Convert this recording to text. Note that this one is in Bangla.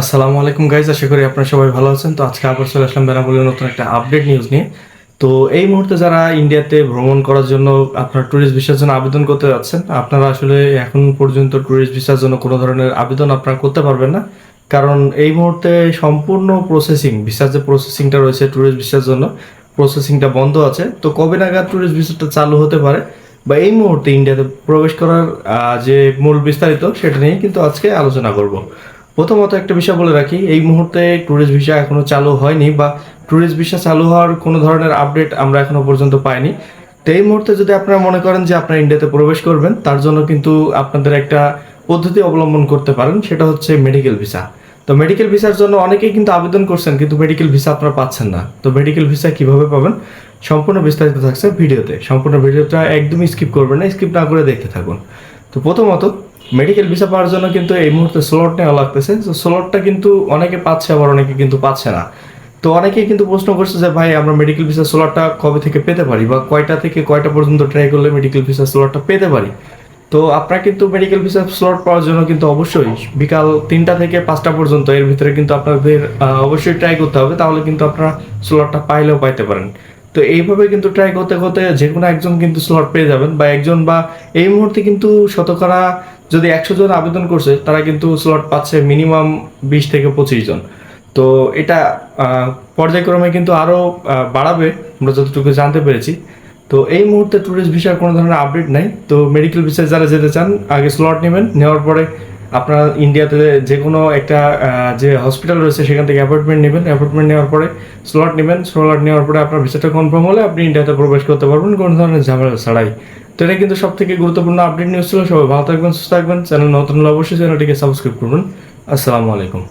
আসসালামু আলাইকুম গাইজ আশা করি আপনারা সবাই ভালো আছেন। তো আজকে আবার চলে আসলাম বেনাপুলের নতুন একটা আপডেট নিউজ নিয়ে। তো এই মুহূর্তে যারা ইন্ডিয়াতে ভ্রমণ করার জন্য আপনার ট্যুরিস্ট ভিসার জন্য আবেদন করতে যাচ্ছেন, আপনারা আসলে এখন পর্যন্ত ট্যুরিস্ট ভিসার জন্য কোনো ধরনের আবেদন আপনারা করতে পারবেন না। কারণ এই মুহূর্তে সম্পূর্ণ প্রসেসিং ভিসার যে প্রসেসিংটা রয়েছে ট্যুরিস্ট ভিসার জন্য প্রসেসিংটা বন্ধ আছে। তো কবে নাগাদ ট্যুরিস্ট ভিসাটা চালু হতে পারে বা এই মুহূর্তে ইন্ডিয়াতে প্রবেশ করার যে মূল বিস্তারিত, সেটা নিয়ে কিন্তু আজকে আলোচনা করব। প্রথমত একটা বিষয় বলে রাখি, এই মুহূর্তে ট্যুরিস্ট ভিসা এখনও চালু হয়নি বা ট্যুরিস্ট ভিসা চালু হওয়ার কোনো ধরনের আপডেট আমরা এখনও পর্যন্ত পাইনি। তো এই মুহূর্তে যদি আপনারা মনে করেন যে আপনারা ইন্ডিয়াতে প্রবেশ করবেন, তার জন্য কিন্তু আপনাদের একটা পদ্ধতি অবলম্বন করতে পারেন, সেটা হচ্ছে মেডিকেল ভিসা তো মেডিকেল ভিসার জন্য অনেকেই কিন্তু আবেদন করছেন, কিন্তু মেডিকেল ভিসা আপনারা পাচ্ছেন না। তো মেডিকেল ভিসা কীভাবে পাবেন? সম্পূর্ণ বিস্তারিত থাকছে ভিডিওতে। সম্পূর্ণ ভিডিওটা একদমই স্কিপ করবেন না স্কিপ না করে দেখতে থাকুন। তো প্রথমত মেডিকেল ভিসা পাওয়ার জন্য কিন্তু এই মুহূর্তে স্লট নেওয়া লাগতেছে। তো স্লটটা কিন্তু অনেকে পাচ্ছে, আবার অনেকে কিন্তু পাচ্ছে না। তো অনেকেই কিন্তু প্রশ্ন করছে যে, ভাই, আমরা মেডিকেল ভিসা স্লটটা কবে থেকে পেতে পারি? বা কয়টা থেকে কয়টা পর্যন্ত ট্রাই করলে মেডিকেল ভিসা স্লটটা পেতে পারি? তো আপনারা কিন্তু মেডিকেল ভিসা স্লট পাওয়ার জন্য কিন্তু অবশ্যই বিকাল তিনটা থেকে পাঁচটা পর্যন্ত এর ভিতরে কিন্তু আপনাদের অবশ্যই ট্রাই করতে হবে। তাহলে কিন্তু আপনারা স্লটটা পাইলেও পাইতে পারেন। তো এইভাবে কিন্তু ট্রাই করতে করতে যে কোনো একজন কিন্তু স্লট পেয়ে যাবেন। বা একজন বা এই মুহূর্তে কিন্তু শতকরা যদি একশো জন আবেদন করছে, তারা কিন্তু স্লট পাচ্ছে মিনিমাম বিশ থেকে পঁচিশ জন। তো এটা পর্যায়ক্রমে কিন্তু আরও বাড়াবে, আমরা যতটুকু জানতে পেরেছি। তো এই মুহূর্তে ট্যুরিস্ট ভিসার কোনো ধরনের আপডেট নাই। তো মেডিকেল ভিসায় যারা যেতে চান, আগে স্লট নেবেন, নেওয়ার পরে আপনারা ইন্ডিয়াতে যে কোনো একটা যে হসপিটাল রয়েছে, সেখান থেকে অ্যাপয়েন্টমেন্ট নেবেন। অ্যাপয়েন্টমেন্ট নেওয়ার পরে স্লট নেবেন। স্লট নেওয়ার পরে আপনার ভিসাটা কনফার্ম হলে আপনি ইন্ডিয়াতে প্রবেশ করতে পারবেন, কোনো ধরনের ঝামেলা ছাড়াই। তো এটা কিন্তু সব থেকে গুরুত্বপূর্ণ আপডেট নিউজ ছিল। সবাই ভালো থাকবেন, সুস্থ থাকবেন। চ্যানেল নতুন হলে অবশ্যই চ্যানেলটিকে সাবস্ক্রাইব করবেন। আসসালামু আলাইকুম।